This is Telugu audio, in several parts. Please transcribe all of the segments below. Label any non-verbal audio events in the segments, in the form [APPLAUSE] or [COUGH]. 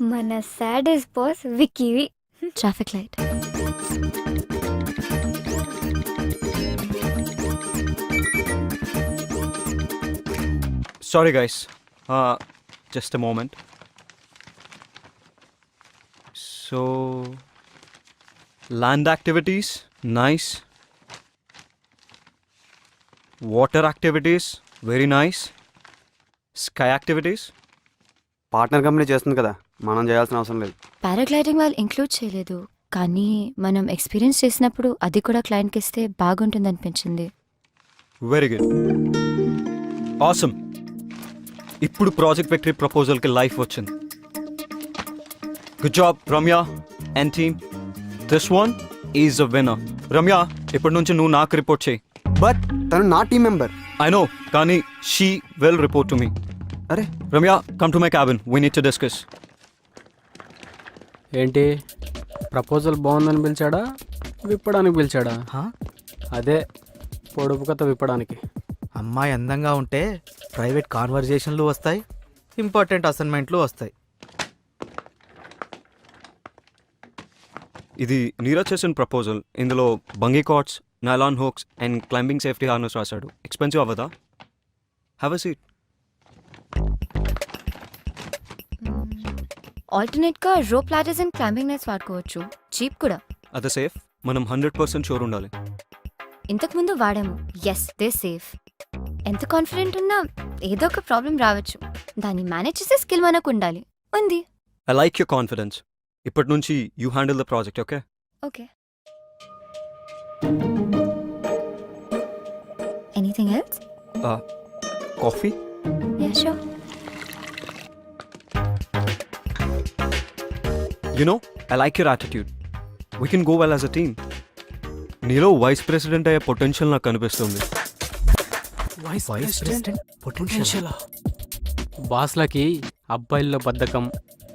మన saddest boss విక్కీవి traffic light guys. Uh, just a moment. So, land activities, nice. Water activities, very nice. Sky activities, partner company చేస్తుంది కదా మనం చేయాల్సిన అవసరం లేదు. పారాగ్లైడింగ్ వాళ్ళు ఇంక్లూడ్ చేయలేదు. కానీ మనం ఎక్స్పీరియన్స్ చేసినప్పుడు అది కూడా క్లయింట్కి ఇస్తే బాగుంటుంది అనిపించింది. Very good. Awesome. ఇప్పుడు ప్రాజెక్ట్ విక్టరీ ప్రపోజల్కి లైఫ్ వచ్చింది. Good job Ramya and team this one is a winner Ramya ఇప్పటి నుంచి నువ్వు నాకు రిపోర్ట్ చేయి. బట్ తను నా టీం మెంబర్ I know, కానీ she will report to me అరే Ramya come to my cabin we need to discuss ఏంటి? ప్రపోజల్ బాగుందని పిలిచాడా? విప్పడానికి పిలిచాడా? అదే పొడుపు కథ విప్పడానికి. అమ్మాయి అందంగా ఉంటే ప్రైవేట్ కాన్వర్జేషన్లు వస్తాయి ఇంపార్టెంట్ అసైన్మెంట్లు వస్తాయి. ఇది నీరజ్ చేసిన ప్రపోజల్. ఇందులో bungee cords nylon hooks and climbing safety harness రాశాడు. ఎక్స్పెన్సివ్ అవ్వదా? హ్యావ్ అ సీట్ ఆల్టర్నేట్గా rope ladders and climbing nets వాడుకోవచ్చు. చీప్ కూడా. అదే సేఫ్ మనం హండ్రెడ్ పర్సెంట్ షూర్ ఉండాలి. ఇంతకు ముందు వాడాము. ఎస్ దే సేఫ్ ఎంత కాన్ఫిడెంట్ ఉన్నా ఏదో ఒక ప్రాబ్లం రావచ్చు. దాన్ని మేనేజ్ చేసే స్కిల్ మనకు ఉండాలి. ఉంది. ఐ లైక్ యూర్ కాన్ఫిడెన్స్ ఇప్పటి నుంచి you handle the project okay okay anything else coffee yeah sure you know I like your attitude we can go well as a team నీలో వైస్ ప్రెసిడెంట్ అయ్యే పొటెన్షియల్ నాకు కనిపిస్తుంది వైస్ ప్రెసిడెంట్ పొటెన్షియల్ బాస్లకి అబ్బాయిల్లో బద్ధకం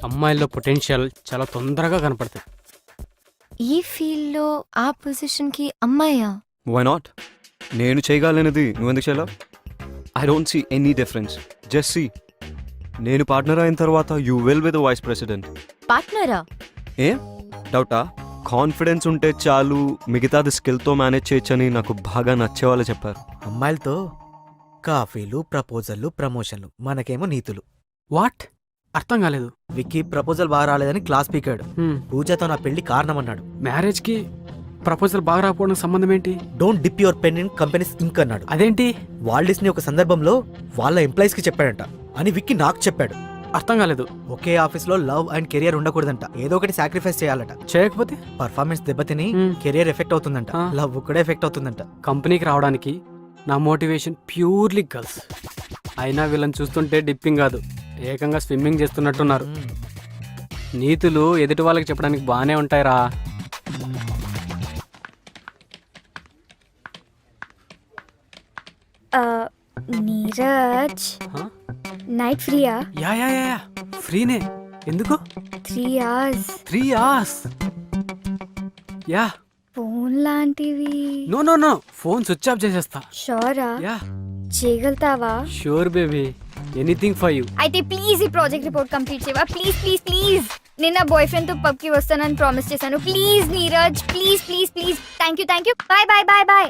అమ్మాయిల్లో పొటెన్షియల్ చాలా తొందరగా కనపడతాయి. ఈ ఫీల్డ్లో ఆ పొజిషన్కి అమ్మాయా? వై నాట్ నేను చేయగలనిది నువ్వెందుకు చేయలేవు? I don't see any difference just see నేను పార్ట్నర్ అయిన తర్వాత you will with vice president పార్ట్నరా? ఏ? డౌటా? కాన్ఫిడెన్స్ ఉంటే చాలు మిగతాది స్కిల్తో మేనేజ్ చేయొచ్చని నాకు బాగా నచ్చే వాళ్ళు చెప్పారు. అమ్మాయిలతో కాఫీలు ప్రపోజల్లు ప్రమోషన్లు మనకేమో నీతులు. వాట్? అర్థం కాలేదు. విక్కీ ప్రపోజల్ బాగా రాలేదని క్లాస్ పీకాడు. పూజతో నా పెళ్ళి కారణం అన్నాడు మ్యారేజ్కి ప్రపోజల్ బాగా రాకపోవడం సంబంధం ఏంటి? Don't dip your pen in companies ink అన్నాడు. అదేంటి? వాల్డిస్ని ఒక సందర్భంలో వాళ్ళ ఎంప్లాయీస్కి చెప్పాడంట. అని విక్కీ నాకు చెప్పాడు. అర్థం కాలేదు. ఒకే ఆఫీస్లో లవ్ అండ్ కెరియర్ ఉండకూడదంట. ఏదో ఒకటి సాక్రిఫైస్ చేయాలట. చేయకపోతే? పర్ఫార్మెన్స్ దెబ్బతిని Hmm. కెరియర్ ఎఫెక్ట్ అవుతుందంట. ఆ. లవ్ కూడా ఎఫెక్ట్ అవుతుందంట. కంపెనీకి రావడానికి నా మోటివేషన్ ప్యూర్లీ గర్ల్స్. అయినా వీళ్ళని చూస్తుంటే డిప్పింగ్ కాదు. ఏకంగా స్విమ్మింగ్ చేస్తున్నట్టున్నారు. Hmm. నీతులు ఎదుటి వాళ్ళకి చెప్పడానికి బాగానే ఉంటాయిరా. నీరజ్? నైట్ ఫ్రీయా యా యా యా. ఫ్రీనే. ఎందుకు? Three hours three hours yeah. Phone లాంటివి. No no no phone switch off చేసేస్తా. షోరా yeah. చేయగలుగుతావా? Sure baby anything for you అయితే ప్లీజ్ ఈ ప్రాజెక్ట్ రిపోర్ట్ కంప్లీట్ చేయవా? ప్లీజ్ ప్లీజ్ ప్లీజ్ నేను నా బాయ్ ఫ్రెండ్తో పబ్కి వస్తానని ప్రామిస్ చేశాను. Please Neeraj please please please thank you thank you bye bye bye bye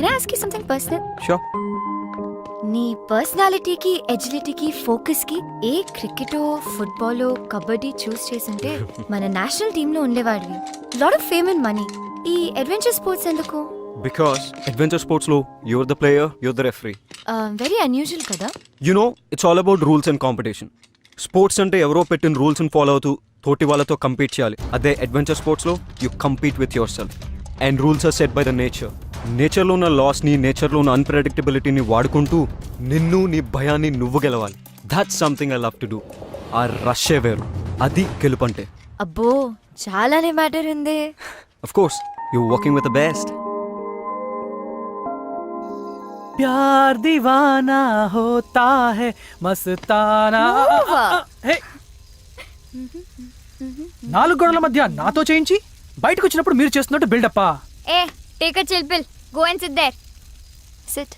can I ask you something personal sure నీ పర్సనాలిటీకి ఎజిలిటీకి ఫోకస్కి ఏ క్రికెటో ఫుట్బాలో కబడ్డీ చూస్ చేస్తుంటే [LAUGHS] మన నేషనల్ టీమ్లో ఉండేవాడివి. Lot of fame and money ఈ అడ్వెంచర్ స్పోర్ట్స్ ఎందుకు? బికాస్ అడ్వెంచర్ స్పోర్ట్స్లో you're the player you're the referee very unusual కదా? You know it's all about rules and competition sports అంటే ఎవరో పెట్టిన రూల్స్ని ఫాలో అవుతూ తోటి వాళ్ళతో కంపీట్ చేయాలి. అదే అడ్వెంచర్ స్పోర్ట్స్లో you compete with yourself and rules are set by the nature నేచర్లో ఉన్న లాస్ని నేచర్లో ఉన్న అన్ప్రెడిక్టబిలిటీని వాడుకుంటూ నిన్ను నీ భయాన్ని నువ్వు గెలవాలి that's something I love to do ఆ రష్యే వేరు అది గెలుపంటే అబ్బో చాలానే మ్యాటర్ ఉంది of course you working with the best प्यार दीवाना होता है मस्ताना హే నాలుగు గోడల మధ్య నాతో చేయించి బయటకు వచ్చినప్పుడు మీరు చేస్తున్నట్టు బిల్డప్పా ఏ take a chill pill go and sit there sit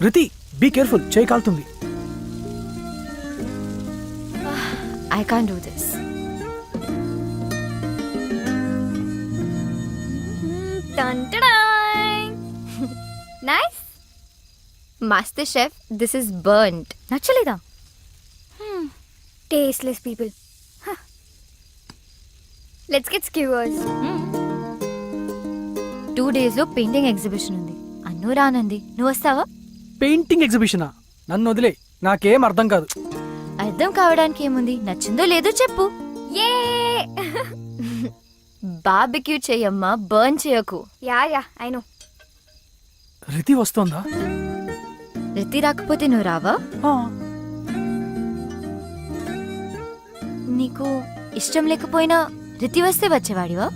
Riti be careful చేయి కాలుతుంది I can do this nice master chef this is burned నచ్చలేదా tasteless people let's get skewers two డేస్లో పెయింటింగ్ ఎగ్జిబిషన్ ఉంది. అన్ను రానంది. నువ్వు వస్తావా? పెయింటింగ్ ఎగ్జిబిషనా? నన్ను వదిలే. నాకేం అర్థం కాదు. అర్థం కావడానికి ఏముంది? నచ్చిందో లేదో చెప్పు. ఏ! బార్బిక్యూ చెయ్యమ్మా బర్న్ చేయకు. Yeah yeah I know. Riti వస్తోందా? Riti రాకపోతే నువ్వు రావా? ఆ, నీకు ఇష్టం లేకపోయినా రితి వస్తే వచ్చేవాడివా?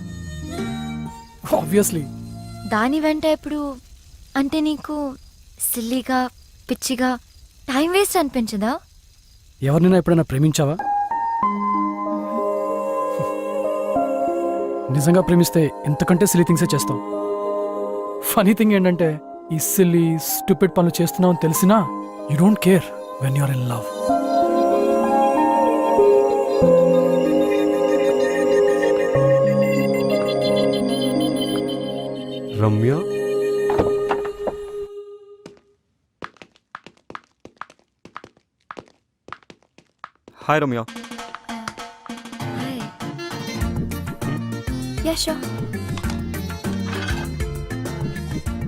ఆబ్వియస్లీ దాని వెంట ఎప్పుడు అంటే నీకు సిల్లీగా పిచ్చిగా టైం వేస్ట్ అనిపించదా? ఎవరినైనా ఎప్పుడైనా ప్రేమించావా? నిజంగా ప్రేమిస్తే ఎంతకంటే సిల్లీ థింగ్సే చేస్తాం. ఫనీ థింగ్ ఏంటంటే ఈ సిల్లీ స్టూపిడ్ పనులు చేస్తున్నావు అని తెలిసినా you don't care when you're in love Ramya? Hi Ramya. Yeah sure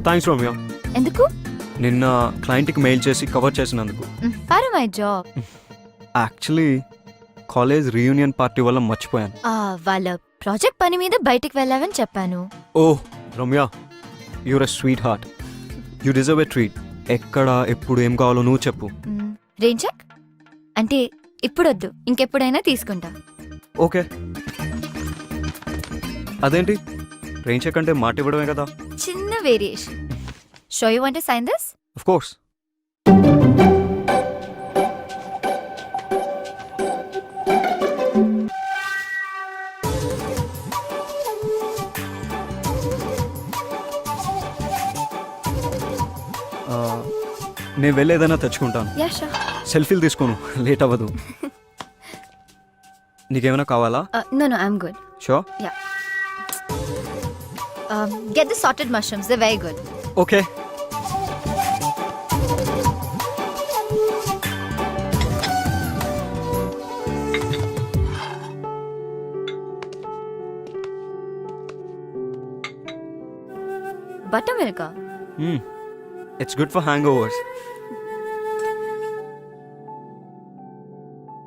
thanks Ramya. ఎందుకు? నిన్న క్లయింట్కి మెయిల్ చేసి కవర్ చేసినందుకు. For my job. Actually college reunion party వల్ల మర్చిపోయాను. వాళ్ళ ప్రాజెక్ట్ పని మీద బయటికి వెళ్ళావని చెప్పాను. ఓ Ramya. You're a sweetheart you deserve a treat ఎక్కడ ఎప్పుడు ఏం కావాలో నువ్వు చెప్పు. రేంజ్ చెక్ అంటే ఇప్పుడొద్దు. ఇంకెప్పుడైనా తీసుకుంటా. ఓకే. అదేంటి? రేంజ్ చెక్ అంటే మాట ఇవ్వడమే కదా. చిన్న variation. So you want sign this of course నేను వెళ్ళేదైనా తెచ్చుకుంటాను. యా షూర్ సెల్ఫీలు తీసుకోను. లేట్ అవ్వదు. [LAUGHS] నీకేమైనా కావాలా? No no I'm good so get the sorted mushrooms the very good okay buttermilk it's good for hangovers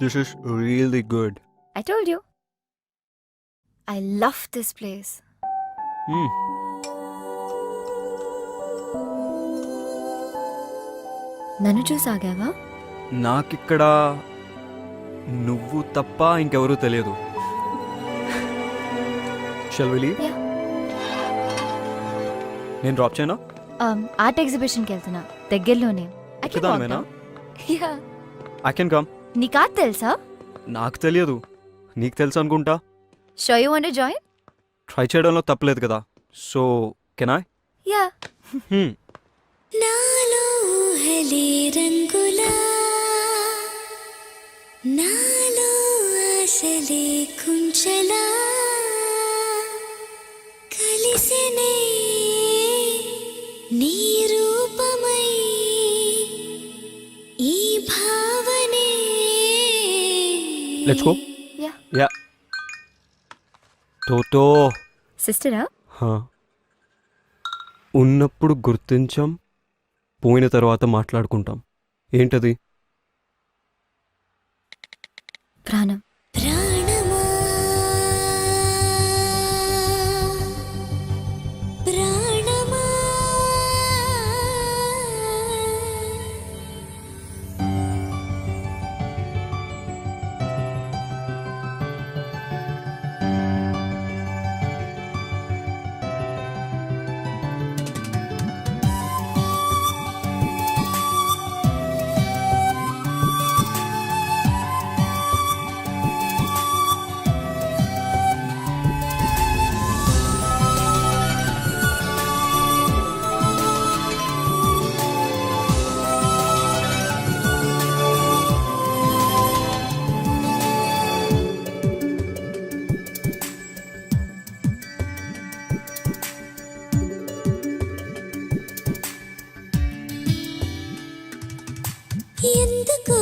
this is really good I told you I love this place నన్ను చూసాగావా నాకిక్కడ నువ్వు తప్ప ఇంకెవరూ తెలియదు. షల్విలి. నేను డ్రాప్ చేయనా? ఆర్ట్ ఎగ్జిబిషన్కి వెళ్తున్నా. దగ్గరలోనే. I. ఐ కెన్ కమ్ నీకు తెలుసా? నాకు తెలియదు. నీకు తెలుసు అనుకుంటా? So you want join try చేయడంలో తప్పలేదు కదా. సో కెనా యా నాలో ఊహలే రంగులా. నాలో ఆశలే కుంచలా. కలిసినే లెట్స్ గో యా యా టోటో సిస్టరా హా. ఉన్నప్పుడు గుర్తించాం పోయిన తర్వాత మాట్లాడుకుంటాం. ఏంటది? ప్రాణం. ఎందుకు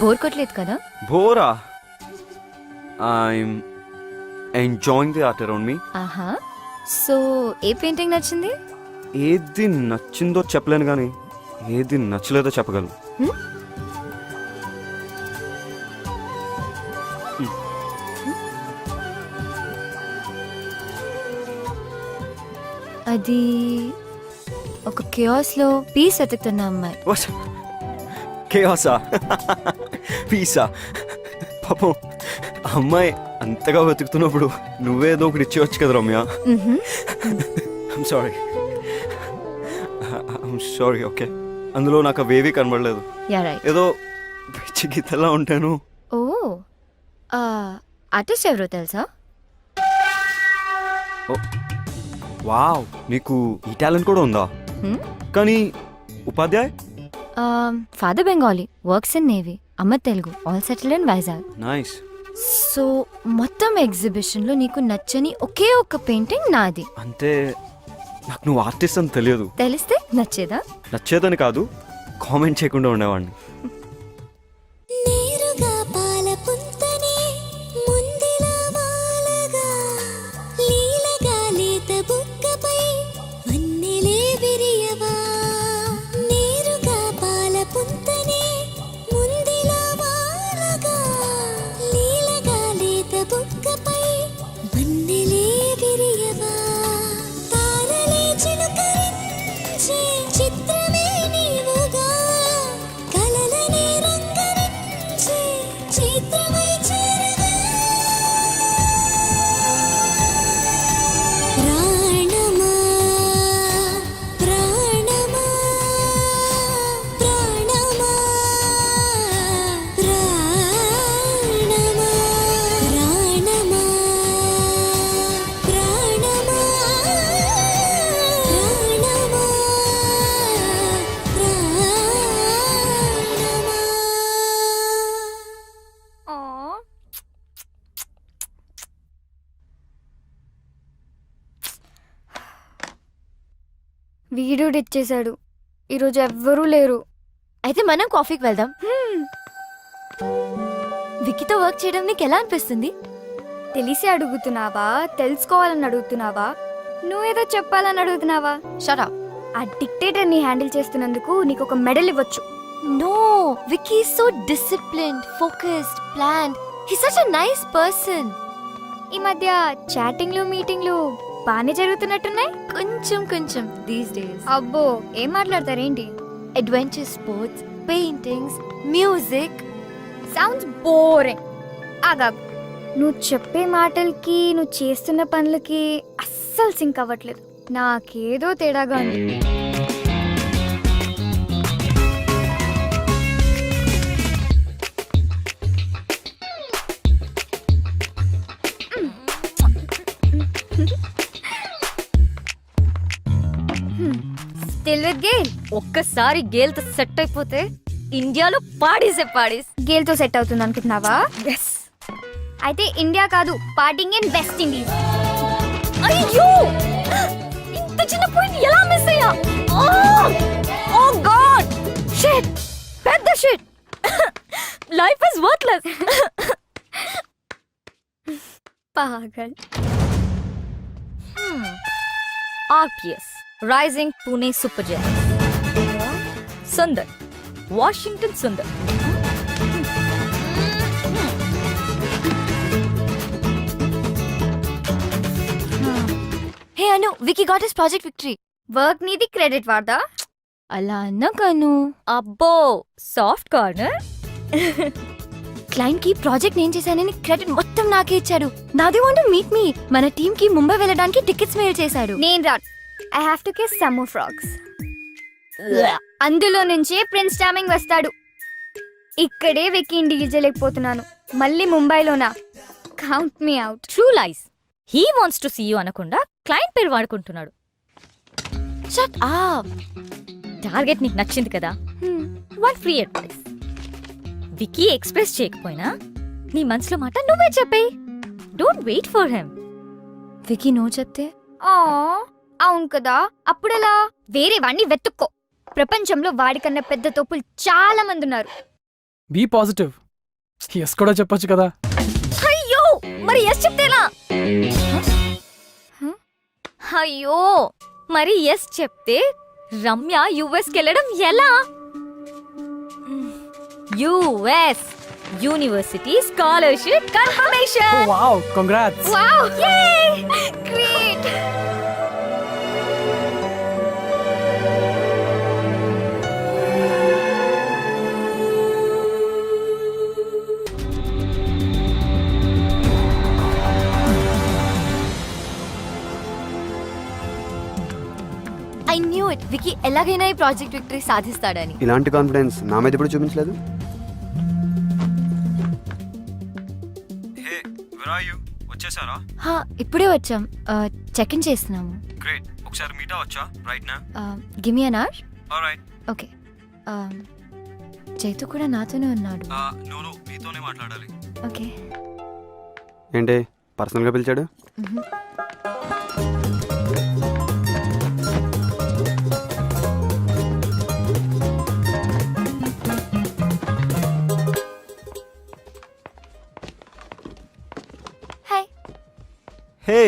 బోర్ కొట్టలేదు కదా? Bora? I'm enjoying the art around me ఆహా. సో ఏ పెయింటింగ్ నచ్చింది? ఏది నచ్చిందో చెప్పలేను కానీ ఏది నచ్చలేదో చెప్పగలను? అది ఒక కియాస్లో పీస్ వెతుకుతున్న అమ్మాయి. కేయాసా పీసా పాపం ఆ అమ్మాయి అంతగా వెతుకుతున్నప్పుడు నువ్వేదో ఒకటి ఇచ్చేవచ్చు కదా Ramya I'm sorry I'm sorry okay అందులో నాకు అవేవీ కనబడలేదు ఏదో పిచ్చి గీతలా ఉంటాను ఓ ఆర్టిస్ట్ ఎవరో తెలుసా వావ్ నీకు ఈ టాలెంట్ కూడా ఉందా? కానీ Upadhyay father Bengali works in navy అమ్మ Telugu all settle in Vizag nice so మొత్తం ఎగ్జిబిషన్లో నీకు నచ్చని ఒకే ఒక్క పెయింటింగ్ నాది. అంటే నాకు నువ్వు ఆర్టిస్ట్ అని తెలియదు. తెలిస్తే నచ్చేదా? నచ్చేదని కాదు కామెంట్ చేయకుండా ఉండేవాడిని. వీడియో ఇచ్చేశాడు ఈరోజు ఎవ్వరూ లేరు. అయితే మనం కాఫీకి వెళ్దాం. విక్కీతో వర్క్ చేయడం నీకు ఎలా అనిపిస్తుంది? తెలిసి అడుగుతున్నావా? తెలుసుకోవాలని అడుగుతున్నావా? నువ్వేదో చెప్పాలని అడుగుతున్నావా? షరా ఆ డిక్టేటర్ని హ్యాండిల్ చేస్తున్నందుకు నీకు ఒక మెడల్ ఇవ్వచ్చు. No Vicky so disciplined focused plan he such a nice person ఈ మధ్య చాటింగ్లు మీటింగ్లు బాగానే జరుగుతున్నట్టున్నాయి. కొంచెం కొంచెం దీస్ డేస్ అబ్బో ఏం మాట్లాడతారేంటి? Adventure sports paintings music sounds boring ఆగా నువ్వు చెప్పే మాటలకి నువ్వు చేస్తున్న పనులకి అస్సలు సింక్ అవ్వట్లేదు. నాకేదో తేడాగా ఉంది. గేల్ ఒక్కసారి గేల్తో సెట్ అయిపోతే ఇండియాలో పాడేసే పాడేస్. గేల్తో సెట్ అవుతుంది అనుకుంటున్నావా? ఎస్ అయితే ఇండియా కాదు పార్టింగ్ ఇన్ వెస్ట్ ఇండీస్ అయ్యో! ఇంత చిన్న పాయింట్ ఎలా మిస్ అయ్యా? Oh God! షిట్ పెద్ద shit life is worthless Paagal. RPS Rising Pune Supergiant Sundar Washington Sundar hey Anu Vicky got is project victory work నీది క్రెడిట్ వాడదా అలా అన్నా కాను అబ్బో సాఫ్ట్ కార్నర్ క్లయింట్కి ప్రాజెక్ట్ నేను చేశానని క్రెడిట్ మొత్తం నాకే ఇచ్చాడు. నాది వాంట్ మీట్ మీ మన టీమ్కి ముంబై వెళ్ళడానికి టికెట్స్ మెయిల్ చేశాడు. నేను రా I have to kiss some frogs అందులో నుంచే ప్రిన్స్ టామింగ్ వస్తాడు. ఇక్కడే వెక్కి డీల్ చేయలేకపోతున్నాను. మళ్ళీ ముంబైలోనా? Count me out true lies he wants to see you అనకుండా క్లయింట్ పేరు వాడుకుంటున్నాడు. షట్ ఆ టార్గెట్ నీకు నచ్చింది కదా? One free advice Vicky express చేయకపోయినా నీ మనసులో మాట నువ్వే చెప్పేయి. Don't wait for him Vicky no చెప్తే? ఆ అవును కదా. అప్పుడెలా? వేరే వాడిని వెతుక్కో. ప్రపంచంలో వాడికన్నా పెద్ద తోపులు చాలా మంది ఉన్నారు. Be positive. ఎస్ కూడా చెప్పొచ్చు కదా. అయ్యో! మరి ఎస్ చెప్తేలా అయ్యో! మరి ఎస్ చెప్తే రమ్య యుఎస్కి వెళ్ళడం ఎలా? US university scholarship confirmation. Wow! Congrats. Wow! I knew it Vicky ఎలాగైనా ఈ ప్రాజెక్ట్ విక్టరీ సాధిస్తాడని. ఇలాంటి కాన్ఫిడెన్స్ నా మీద ఎప్పుడు చూపించలేదు? హే వచ్చేసారా? హా, ఇప్పుడే వచ్చాం. చెక్ ఇన్ చేస్తున్నాము. గ్రేట్ ఒకసారి మీట్ అవ్వచ్చా రైట్ నా gimme an hour alright okay Chaitu కూడా నాతోనే ఉన్నాడు. నో మీతోనే మాట్లాడాలి. ఓకే ఏంటి పర్సనల్గా పిలిచాడు? హే!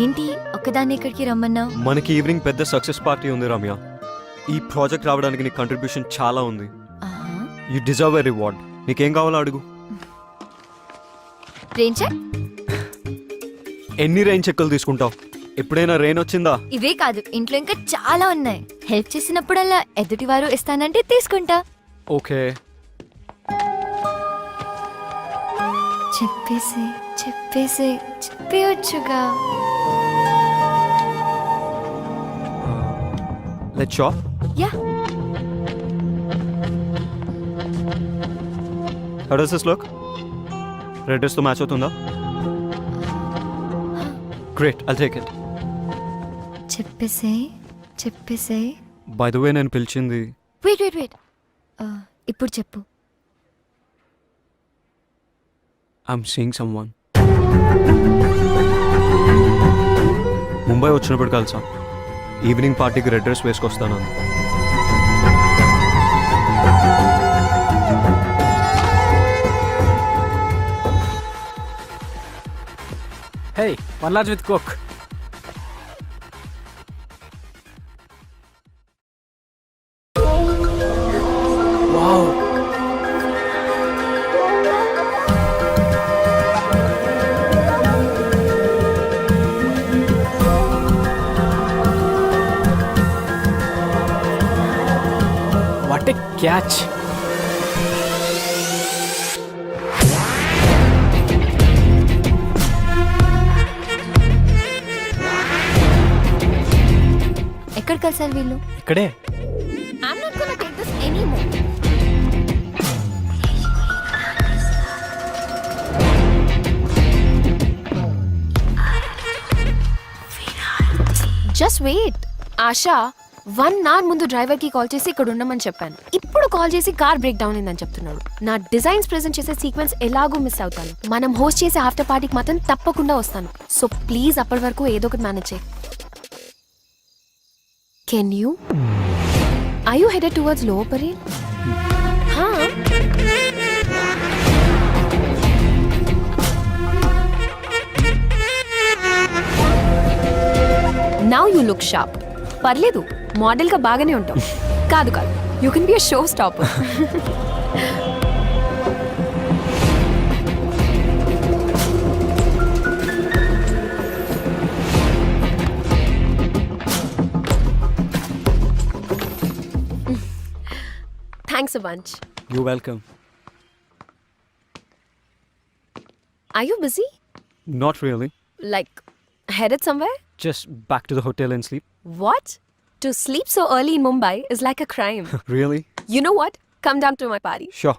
ఏంటి ఒక్కదాన్ని ఇక్కడికి రమ్మన్నావు మనకి ఈవినింగ్ పెద్ద సక్సెస్ పార్టీ ఉంది రమ్య. ఈ ప్రాజెక్ట్ రావడానికి నీ కంట్రిబ్యూషన్ చాలా ఉంది. యూ డిజర్వ్ ఎ రివార్డ్ నీకేం కావాలో అడుగు. ట్రైన్ చెక్ ఎన్ని రైన్ చెక్కులు తీసుకుంటావు? ఎప్పుడైనా రెయిన్ వచ్చిందా? ఇవే కాదు ఇంట్లో ఇంకా చాలా ఉన్నాయి. హెల్ప్ చేసినప్పుడల్లా ఎదుటివారు ఇస్తానంటే తీసుకుంటా. ఓకే చెప్పేసి చెప్పేసి చెప్పేయొచ్చుగా. Let shop yeah. How does this look red డ్రెస్తో match అవుతుందా? గ్రేట్ ఐల్ టేక్ ఇట్ చెప్పేసే చెప్పేసే. బై ద వే నేను పిలిచింది వెయిట్ వెయిట్ వెయిట్ ఇప్పుడు చెప్పు. I'm seeing someone Mumbai వచ్చినప్పుడు కలిసా. ఈవినింగ్ పార్టీకి red dress వేసుకొస్తాను. Hey one large with coke కలిసారు వీళ్ళు? ఇక్కడే. Just wait Asha one hour ముందు డ్రైవర్కి కాల్ చేసి ఇక్కడ ఉండమని చెప్పాను. ఇప్పుడు కాల్ చేసి కార్ బ్రేక్ డౌన్ అయిందని చెప్తున్నాడు. నా డిజైన్స్ ప్రెజెంట్ చేసే సీక్వెన్స్ ఎలాగో మిస్ అవుతాను. మనం హోస్ట్ చేసే ఆఫ్టర్ పార్టీకి మాత్రం తప్పకుండా వస్తాను. సో ప్లీజ్ అప్పటి వరకు ఏదో ఒకటి మేనేజ్ చేయి. Can you I you headed towards Lower Parel now you look sharp పర్లేదు మోడల్గా బాగానే ఉంటాం కాదు కాదు you can be a show stop Thanks a bunch. You're welcome. Are you busy? Not really. Like, headed somewhere? Just back to the hotel and sleep. What? To sleep so early in Mumbai is like a crime. [LAUGHS] really? You know what? Come down to my party. Sure.